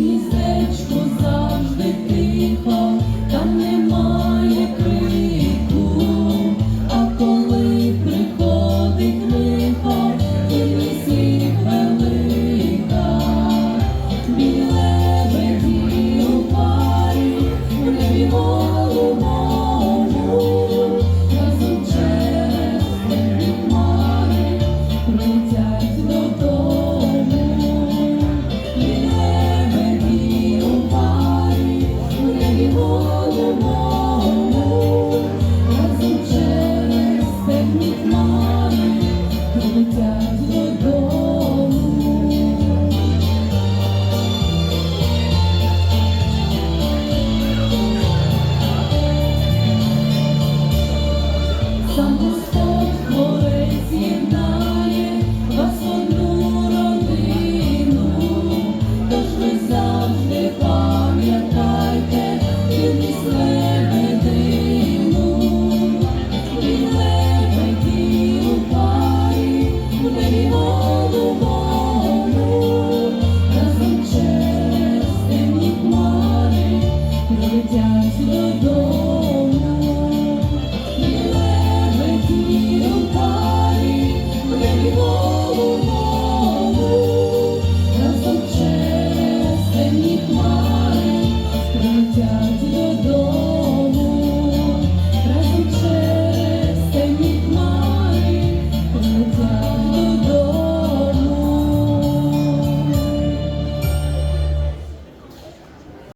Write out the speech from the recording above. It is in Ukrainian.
гніздечко. сам Господь творець єднає вас одну родину, тож ви завжди пам'ятайте, він із у парі, в небі голубому, разом через темні додому.